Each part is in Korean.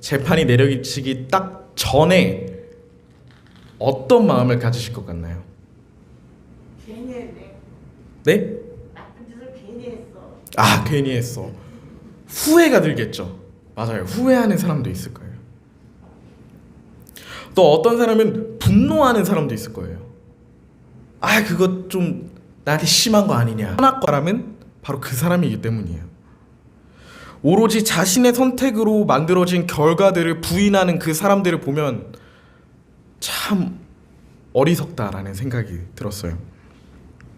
재판이 내려지기 딱 전에 어떤 마음을 가지실 것 같나요? 괜히 했네. 네? 나쁜 짓을 괜히 했어. 아 괜히 했어. 후회가 들겠죠. 맞아요. 후회하는 사람도 있을 거예요. 또 어떤 사람은 분노하는 사람도 있을 거예요. 아 그거 좀 나한테 심한 거 아니냐. 하나 사람은 바로 그 사람이기 때문이에요. 오로지 자신의 선택으로 만들어진 결과들을 부인하는 그 사람들을 보면 참 어리석다라는 생각이 들었어요.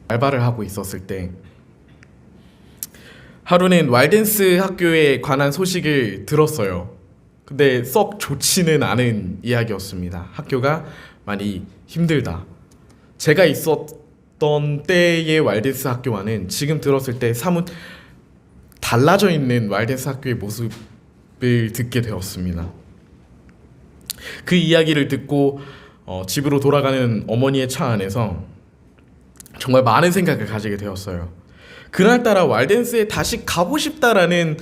알바를 하고 있었을 때 하루는 왈덴스 학교에 관한 소식을 들었어요. 근데 썩 좋지는 않은 이야기였습니다. 학교가 많이 힘들다. 제가 있었던 때의 왈덴스 학교와는 지금 들었을 때 사뭇 달라져 있는 왈덴스 학교의 모습을 듣게 되었습니다. 그 이야기를 듣고 어, 집으로 돌아가는 어머니의 차 안에서 정말 많은 생각을 가지게 되었어요. 그날따라 왈덴스에 다시 가고 싶다라는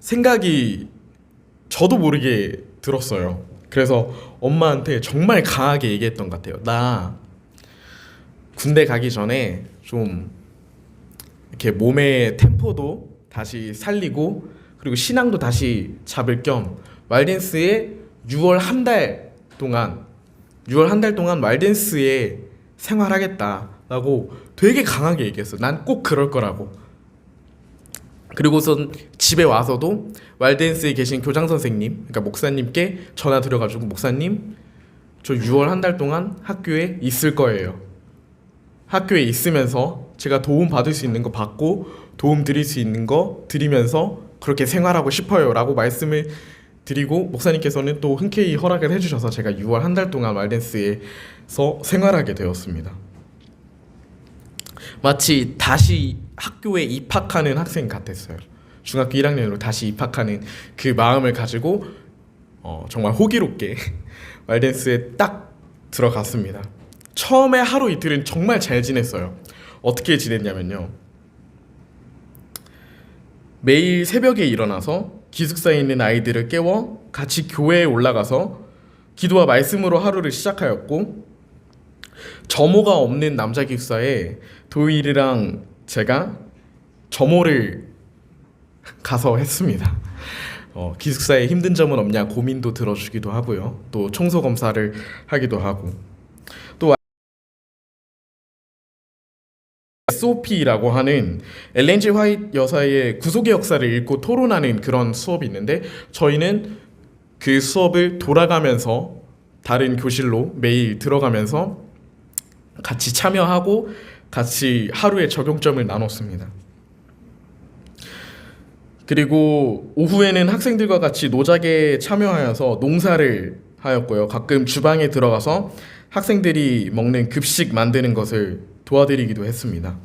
생각이 저도 모르게 들었어요. 그래서 엄마한테 정말 강하게 얘기했던 것 같아요. 나 군대 가기 전에 좀 이렇게 몸의 템포도 다시 살리고 그리고 신앙도 다시 잡을 겸 왈덴스에 6월 한 달 동안 6월 한 달 동안 왈덴스에 생활하겠다라고 되게 강하게 얘기했어. 난 꼭 그럴 거라고. 그리고선 집에 와서도 왈덴스에 계신 교장 선생님, 그러니까 목사님께 전화 드려가지고 목사님, 저 6월 한 달 동안 학교에 있을 거예요. 학교에 있으면서 제가 도움 받을 수 있는 거 받고 도움 드릴 수 있는 거 드리면서 그렇게 생활하고 싶어요라고 말씀을 드리고 목사님께서는 또 흔쾌히 허락을 해주셔서 제가 6월 한 달 동안 왈덴스에서 생활하게 되었습니다. 마치 다시 학교에 입학하는 학생 같았어요. 중학교 1학년으로 다시 입학하는 그 마음을 가지고 어, 정말 호기롭게 왈덴스에 딱 들어갔습니다. 처음에 하루 이틀은 정말 잘 지냈어요. 어떻게 지냈냐면요. 매일 새벽에 일어나서 기숙사에 있는 아이들을 깨워 같이 교회에 올라가서 기도와 말씀으로 하루를 시작하였고 점호가 없는 남자 기숙사에 도일이랑 제가 점호를 가서 했습니다. 어, 기숙사에 힘든 점은 없냐 고민도 들어주기도 하고요. 또 청소 검사를 하기도 하고 SOP라고 하는 엘렌지 화이트 여사의 구속의 역사를 읽고 토론하는 그런 수업이 있는데 저희는 그 수업을 돌아가면서 다른 교실로 매일 들어가면서 같이 참여하고 같이 하루의 적용점을 나눴습니다. 그리고 오후에는 학생들과 같이 노작에 참여하여서 농사를 하였고요. 가끔 주방에 들어가서 학생들이 먹는 급식 만드는 것을 도와드리기도 했습니다.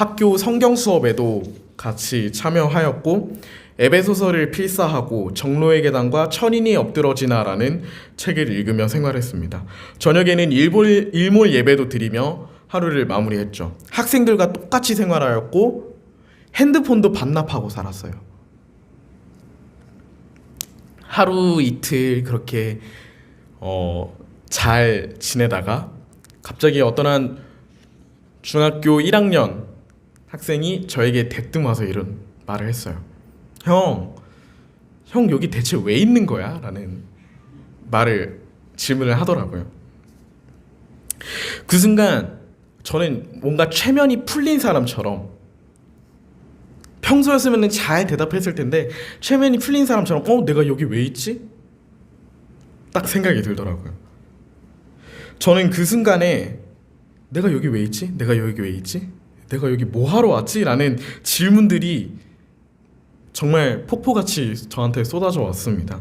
학교 성경 수업에도 같이 참여하였고 에베소서를 필사하고 정로의 계단과 천인이 엎드러지나라는 책을 읽으며 생활했습니다. 저녁에는 일몰, 일몰 예배도 드리며 하루를 마무리했죠. 학생들과 똑같이 생활하였고 핸드폰도 반납하고 살았어요. 하루 이틀 그렇게 어, 잘 지내다가 갑자기 어떤 한 중학교 1학년 학생이 저에게 대뜸 와서 이런 말을 했어요. 형, 형 여기 대체 왜 있는 거야? 라는 말을 질문을 하더라고요. 그 순간 저는 뭔가 최면이 풀린 사람처럼 평소였으면 잘 대답했을 텐데 최면이 풀린 사람처럼 어 내가 여기 왜 있지? 딱 생각이 들더라고요. 저는 그 순간에 내가 여기 왜 있지? 내가 여기 왜 있지? 내가 여기 뭐 하러 왔지? 라는 질문들이 정말 폭포같이 저한테 쏟아져 왔습니다.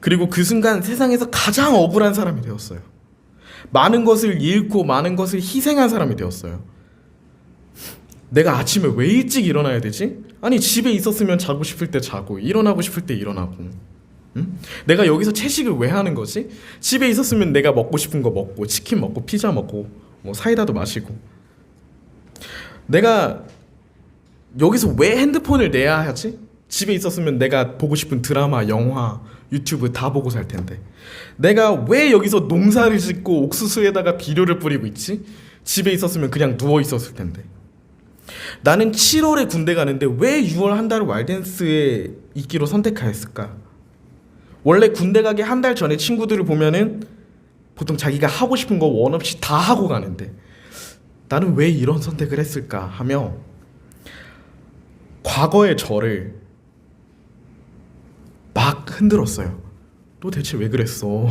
그리고 그 순간 세상에서 가장 억울한 사람이 되었어요. 많은 것을 잃고 많은 것을 희생한 사람이 되었어요. 내가 아침에 왜 일찍 일어나야 되지? 아니 집에 있었으면 자고 싶을 때 자고 일어나고 싶을 때 일어나고 응? 내가 여기서 채식을 왜 하는 거지? 집에 있었으면 내가 먹고 싶은 거 먹고 치킨 먹고 피자 먹고 뭐 사이다도 마시고 내가 여기서 왜 핸드폰을 내야 하지? 집에 있었으면 내가 보고 싶은 드라마, 영화, 유튜브 다 보고 살 텐데. 내가 왜 여기서 농사를 짓고 옥수수에다가 비료를 뿌리고 있지? 집에 있었으면 그냥 누워 있었을 텐데. 나는 7월에 군대 가는데 왜 6월 한 달을 와일댄스에 있기로 선택하였을까? 원래 군대 가기 한 달 전에 친구들을 보면은 보통 자기가 하고 싶은 거 원 없이 다 하고 가는데 나는 왜 이런 선택을 했을까 하며 과거의 저를 막 흔들었어요. 너 대체 왜 그랬어?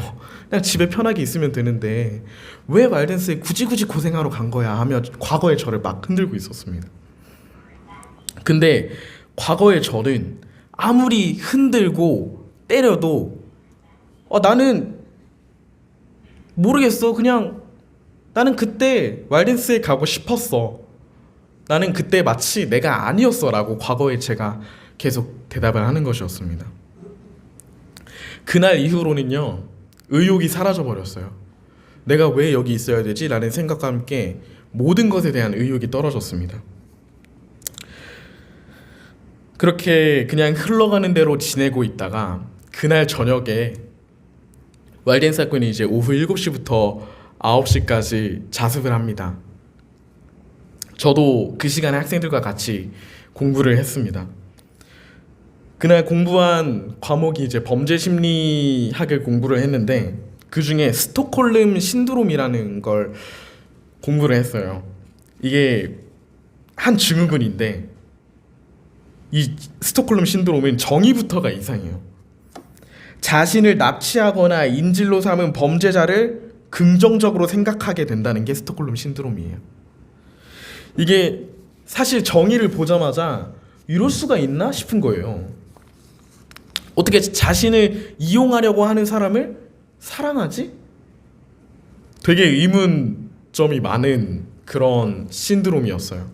그냥 집에 편하게 있으면 되는데 왜 말댄스에 굳이 굳이 고생하러 간 거야 하며 과거의 저를 막 흔들고 있었습니다. 근데 과거의 저는 아무리 흔들고 때려도 어, 나는 모르겠어. 그냥 나는 그 때 왈댄스에 가고 싶었어. 나는 그때 마치 내가 아니었어 라고 과거에 제가 계속 대답을 하는 것이었습니다. 그날 이후로는요 의욕이 사라져 버렸어요. 내가 왜 여기 있어야 되지? 라는 생각과 함께 모든 것에 대한 의욕이 떨어졌습니다. 그렇게 그냥 흘러가는 대로 지내고 있다가 그날 저녁에 왈덴 사건이 이제 오후 7시부터 9시까지 자습을 합니다. 저도 그 시간에 학생들과 같이 공부를 했습니다. 그날 공부한 과목이 이제 범죄 심리학을 공부를 했는데 그 중에 스톡홀름 신드롬이라는 걸 공부를 했어요. 이게 한 증후군인데 이 스톡홀름 신드롬은 정의부터가 이상해요. 자신을 납치하거나 인질로 삼은 범죄자를 긍정적으로 생각하게 된다는 게 스톡홀름 신드롬이에요. 이게 사실 정의를 보자마자 이럴 수가 있나 싶은 거예요. 어떻게 자신을 이용하려고 하는 사람을 사랑하지? 되게 의문점이 많은 그런 신드롬이었어요.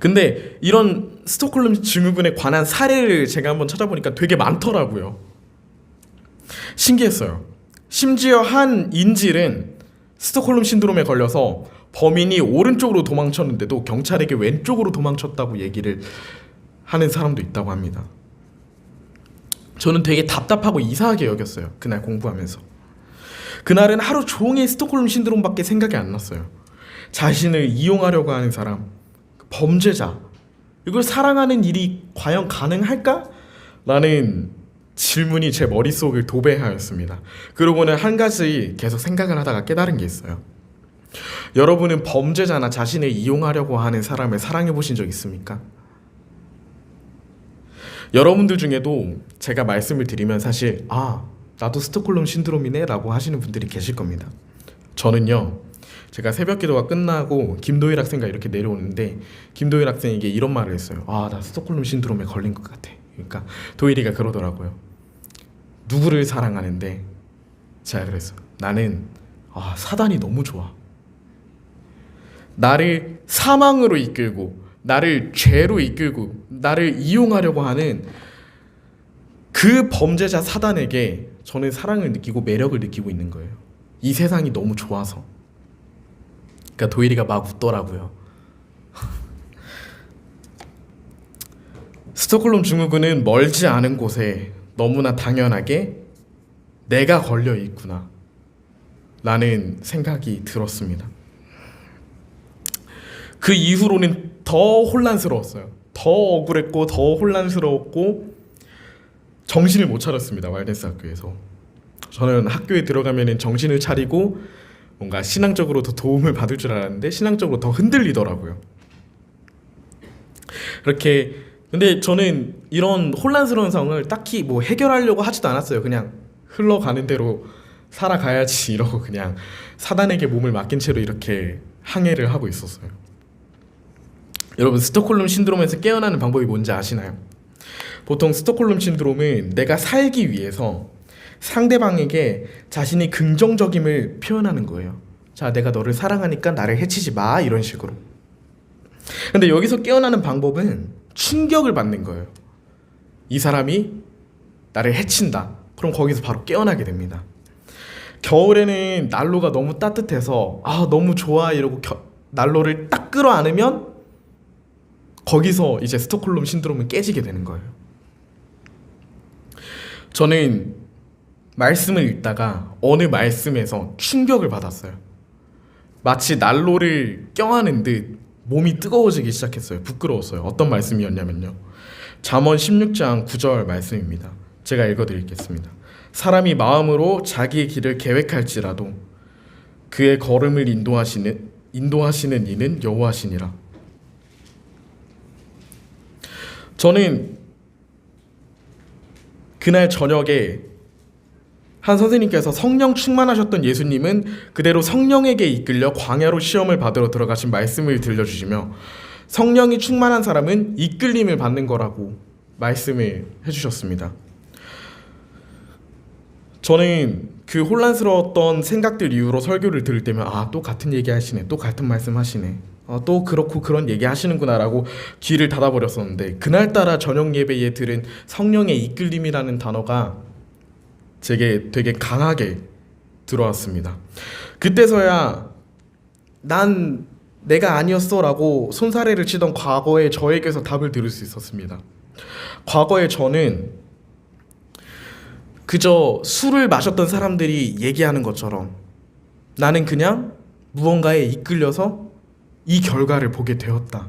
근데 이런 스톡홀름 증후군에 관한 사례를 제가 한번 찾아보니까 되게 많더라고요. 신기했어요. 심지어 한 인질은 스톡홀름 신드롬에 걸려서 범인이 오른쪽으로 도망쳤는데도 경찰에게 왼쪽으로 도망쳤다고 얘기를 하는 사람도 있다고 합니다. 저는 되게 답답하고 이상하게 여겼어요. 그날 공부하면서. 그날은 하루 종일 스톡홀름 신드롬밖에 생각이 안 났어요. 자신을 이용하려고 하는 사람, 범죄자, 이걸 사랑하는 일이 과연 가능할까? 라는 질문이 제 머릿속을 도배하였습니다. 그러고는 한 가지 계속 생각을 하다가 깨달은 게 있어요. 여러분은 범죄자나 자신을 이용하려고 하는 사람을 사랑해 보신 적 있습니까? 여러분들 중에도 제가 말씀을 드리면 사실 아 나도 스톡홀름 신드롬이네 라고 하시는 분들이 계실 겁니다. 저는요 제가 새벽 기도가 끝나고 김도일 학생과 이렇게 내려오는데 김도일 학생에게 이런 말을 했어요. 아 나 스톡홀름 신드롬에 걸린 것 같아. 그러니까 도일이가 그러더라고요. 누구를 사랑하는데 제가 그랬어요. 나는 아 사단이 너무 좋아. 나를 사망으로 이끌고 나를 죄로 이끌고 나를 이용하려고 하는 그 범죄자 사단에게 저는 사랑을 느끼고 매력을 느끼고 있는 거예요. 이 세상이 너무 좋아서. 그러니까 도일이가 막 웃더라고요. 스톡홀름 증후군은 멀지 않은 곳에 너무나 당연하게 내가 걸려 있구나. 라는 생각이 들었습니다. 그 이후로는 더 혼란스러웠어요. 더 억울했고 더 혼란스러웠고 정신을 못 차렸습니다. 왈덴스 학교에서. 저는 학교에 들어가면 정신을 차리고 뭔가 신앙적으로 더 도움을 받을 줄 알았는데 신앙적으로 더 흔들리더라고요. 그렇게 근데 저는 이런 혼란스러운 상황을 딱히 뭐 해결하려고 하지도 않았어요. 그냥 흘러가는 대로 살아가야지 이러고 그냥 사단에게 몸을 맡긴 채로 이렇게 항해를 하고 있었어요. 여러분 스톡홀름 신드롬에서 깨어나는 방법이 뭔지 아시나요? 보통 스톡홀름 신드롬은 내가 살기 위해서 상대방에게 자신이 긍정적임을 표현하는 거예요. 자, 내가 너를 사랑하니까 나를 해치지 마 이런 식으로. 근데 여기서 깨어나는 방법은 충격을 받는 거예요. 이 사람이 나를 해친다. 그럼 거기서 바로 깨어나게 됩니다. 겨울에는 난로가 너무 따뜻해서 아 너무 좋아 이러고 겨, 난로를 딱 끌어안으면 거기서 이제 스톡홀름 신드롬은 깨지게 되는 거예요. 저는 말씀을 읽다가 어느 말씀에서 충격을 받았어요. 마치 난로를 껴안은 듯 몸이 뜨거워지기 시작했어요. 부끄러웠어요. 어떤 말씀이었냐면요. 잠언 16장 9절 말씀입니다. 제가 읽어 드리겠습니다. 사람이 마음으로 자기의 길을 계획할지라도 그의 걸음을 인도하시는 인도하시는 이는 여호와시니라. 저는 그날 저녁에 한 선생님께서 성령 충만하셨던 예수님은 그대로 성령에게 이끌려 광야로 시험을 받으러 들어가신 말씀을 들려주시며 성령이 충만한 사람은 이끌림을 받는 거라고 말씀을 해주셨습니다. 저는 그 혼란스러웠던 생각들 이후로 설교를 들을 때면 아 또 같은 얘기 하시네 또 같은 말씀 하시네 아, 또 그렇고 그런 얘기 하시는구나라고 귀를 닫아버렸었는데 그날따라 저녁 예배에 들은 성령의 이끌림이라는 단어가 제게 되게 강하게 들어왔습니다. 그때서야 난 내가 아니었어라고 손사래를 치던 과거의 저에게서 답을 들을 수 있었습니다. 과거의 저는 그저 술을 마셨던 사람들이 얘기하는 것처럼 나는 그냥 무언가에 이끌려서 이 결과를 보게 되었다.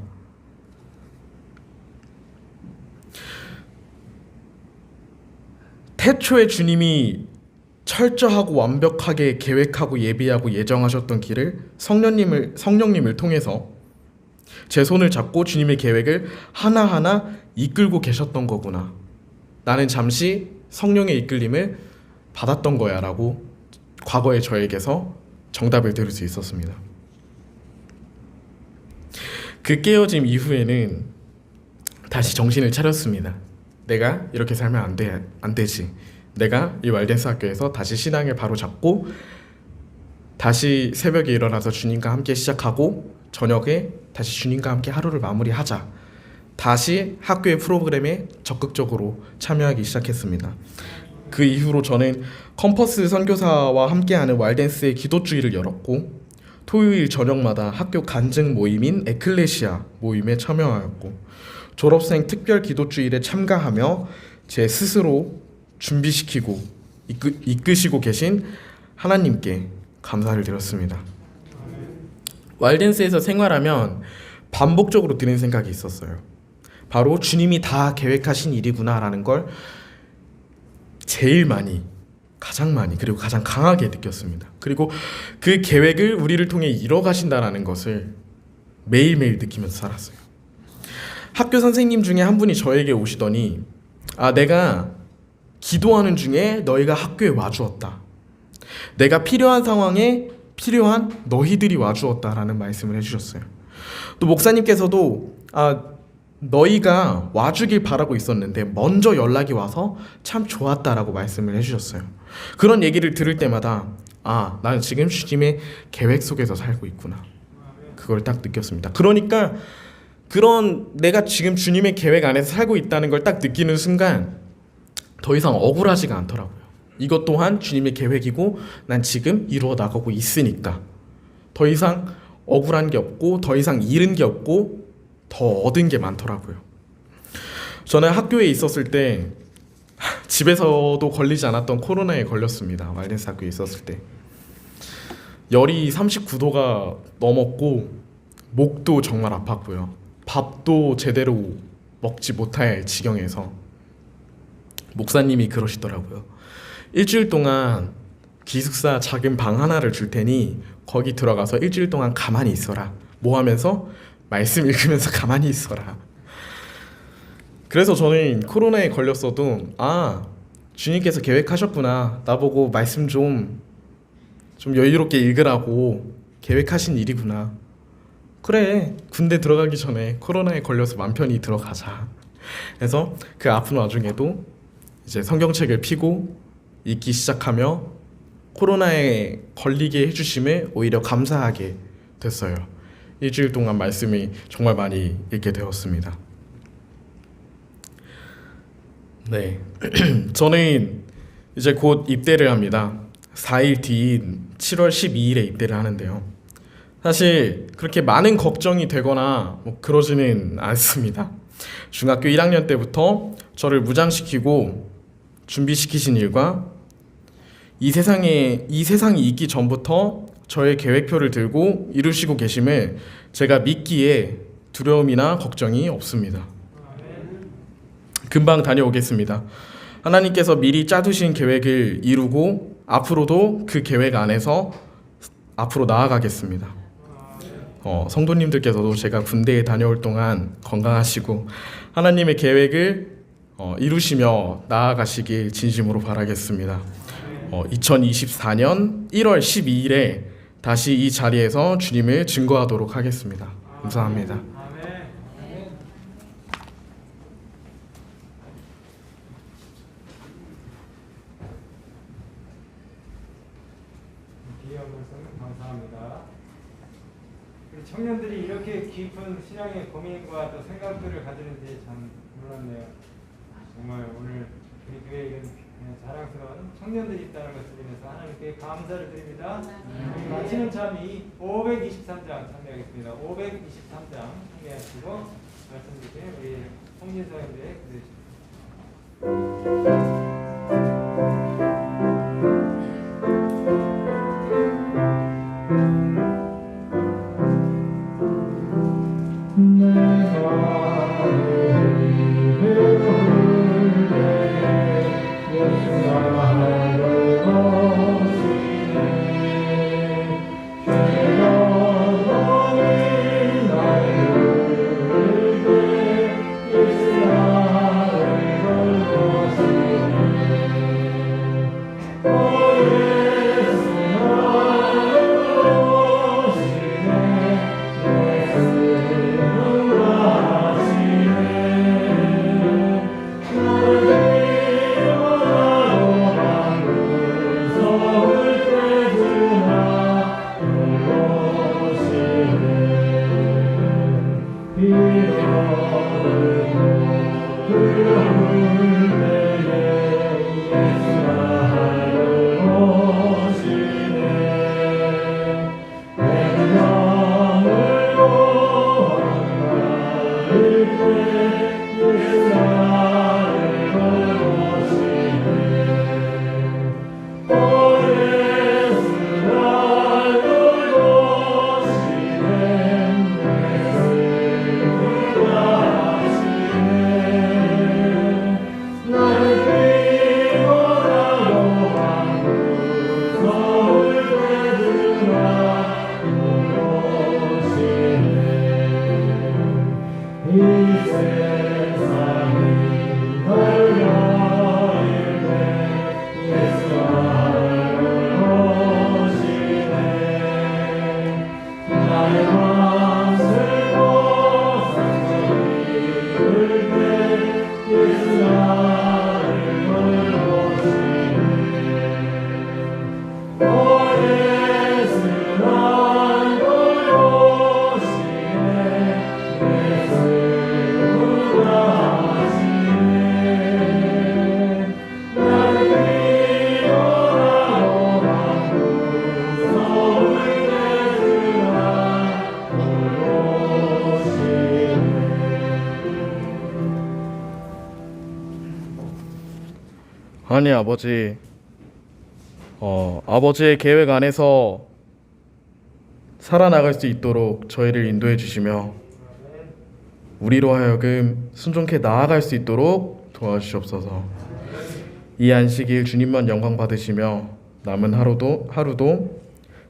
태초에 주님이 철저하고 완벽하게 계획하고 예비하고 예정하셨던 길을 성령님을 성령님을 통해서 제 손을 잡고 주님의 계획을 하나하나 이끌고 계셨던 거구나. 나는 잠시 성령의 이끌림을 받았던 거야라고 과거의 저에게서 정답을 들을 수 있었습니다. 그 깨어짐 이후에는 다시 정신을 차렸습니다. 내가 이렇게 살면 안 돼, 안 되지. 내가 이 왈덴스 학교에서 다시 신앙을 바로 잡고 다시 새벽에 일어나서 주님과 함께 시작하고 저녁에 다시 주님과 함께 하루를 마무리하자. 다시 학교의 프로그램에 적극적으로 참여하기 시작했습니다. 그 이후로 저는 컴퍼스 선교사와 함께하는 왈덴스의 기도주의를 열었고 토요일 저녁마다 학교 간증 모임인 에클레시아 모임에 참여하였고 졸업생 특별 기도 주일에 참가하며 제 스스로 준비시키고 이끄, 이끄시고 계신 하나님께 감사를 드렸습니다. 왈덴스에서 생활하면 반복적으로 드는 생각이 있었어요. 바로 주님이 다 계획하신 일이구나라는 걸 제일 많이 가장 많이 그리고 가장 강하게 느꼈습니다. 그리고 그 계획을 우리를 통해 이뤄 가신다라는 것을 매일매일 느끼면서 살았어요. 학교 선생님 중에 한 분이 저에게 오시더니 아 내가 기도하는 중에 너희가 학교에 와주었다. 내가 필요한 상황에 필요한 너희들이 와주었다라는 말씀을 해주셨어요. 또 목사님께서도 아 너희가 와주길 바라고 있었는데 먼저 연락이 와서 참 좋았다라고 말씀을 해주셨어요. 그런 얘기를 들을 때마다 아, 나는 지금 주님의 계획 속에서 살고 있구나. 그걸 딱 느꼈습니다. 그러니까 그런 내가 지금 주님의 계획 안에서 살고 있다는 걸 딱 느끼는 순간 더 이상 억울하지가 않더라고요. 이것 또한 주님의 계획이고 난 지금 이루어 나가고 있으니까 더 이상 억울한 게 없고 더 이상 잃은 게 없고 더 얻은 게 많더라고요. 저는 학교에 있었을 때 집에서도 걸리지 않았던 코로나에 걸렸습니다. 왈덴스 학교에 있었을 때 열이 39도가 넘었고 목도 정말 아팠고요. 밥도 제대로 먹지 못할 지경에서 목사님이 그러시더라고요. 일주일 동안 기숙사 작은 방 하나를 줄 테니 거기 들어가서 일주일 동안 가만히 있어라. 뭐 하면서 말씀 읽으면서 가만히 있어라. 그래서 저는 코로나에 걸렸어도 아 주님께서 계획하셨구나. 나보고 말씀 좀 좀 여유롭게 읽으라고 계획하신 일이구나. 그래 군대 들어가기 전에 코로나에 걸려서 맘 편히 들어가자. 그래서 그 아픈 와중에도 이제 성경책을 피고 읽기 시작하며 코로나에 걸리게 해주심에 오히려 감사하게 됐어요. 일주일 동안 말씀이 정말 많이 읽게 되었습니다. 네, 저는 이제 곧 입대를 합니다. 4일 뒤인 7월 12일에 입대를 하는데요. 사실 그렇게 많은 걱정이 되거나 뭐 그러지는 않습니다. 중학교 1학년 때부터 저를 무장시키고 준비시키신 일과 이 세상에 이 세상이 있기 전부터 저의 계획표를 들고 이루시고 계심을 제가 믿기에 두려움이나 걱정이 없습니다. 금방 다녀오겠습니다. 하나님께서 미리 짜두신 계획을 이루고 앞으로도 그 계획 안에서 앞으로 나아가겠습니다. 어, 성도님들께서도 제가 군대에 다녀올 동안 건강하시고 하나님의 계획을 어, 이루시며 나아가시길 진심으로 바라겠습니다. 어, 2024년 1월 12일에 다시 이 자리에서 주님을 증거하도록 하겠습니다. 감사합니다. 감사합니다. 청년들이 이렇게 깊은 신앙의 고민과 또 생각들을 가지는지 참 몰랐네요. 정말 오늘 우리 교회에는 그냥 자랑스러운 청년들이 있다는 것을 인해서 하나님께 감사를 드립니다. 우리 마치는 참이 523장 참여하겠습니다. 523장 참여하시고 말씀 주신 우리 홍진서 형제 기도해 주십시오. 아니 아버지 어, 아버지의 계획 안에서 살아나갈 수 있도록 저희를 인도해 주시며 우리로 하여금 순종케 나아갈 수 있도록 도와주시옵소서. 이 안식일 주님만 영광 받으시며 남은 하루도 하루도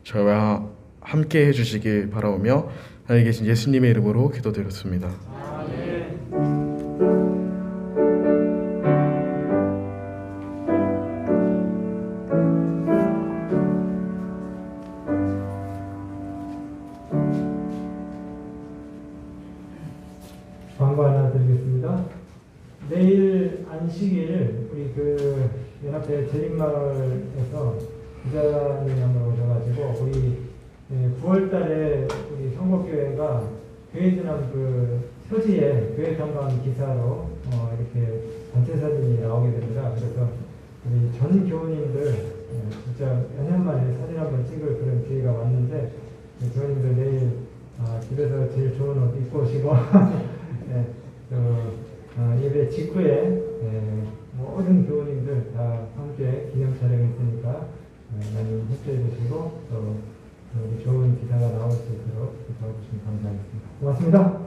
저와 함께 해 주시길 바라오며 하늘 계신 예수님의 이름으로 기도드렸습니다. 연합회 재림마을에서 기자님이 한번 오셔가지고 우리 9월달에 우리 성곡교회가 교회 지난 그 표지에 교회 탐방 기사로 어, 이렇게 단체 사진이 나오게 됩니다. 그래서 우리 전 교우님들 어, 진짜 몇 년 만에 사진 한번 찍을 그런 기회가 왔는데 네, 교원님들 내일 아, 집에서 제일 좋은 옷 입고 오시고 네, 그, 아, 예배 직후에 네, 모든 교원님들 다 함께 기념 촬영이 있으니까 네, 많이 협조해 주시고 또 좋은 기사가 나올 수 있도록 도와주시면 감사하겠습니다. 고맙습니다.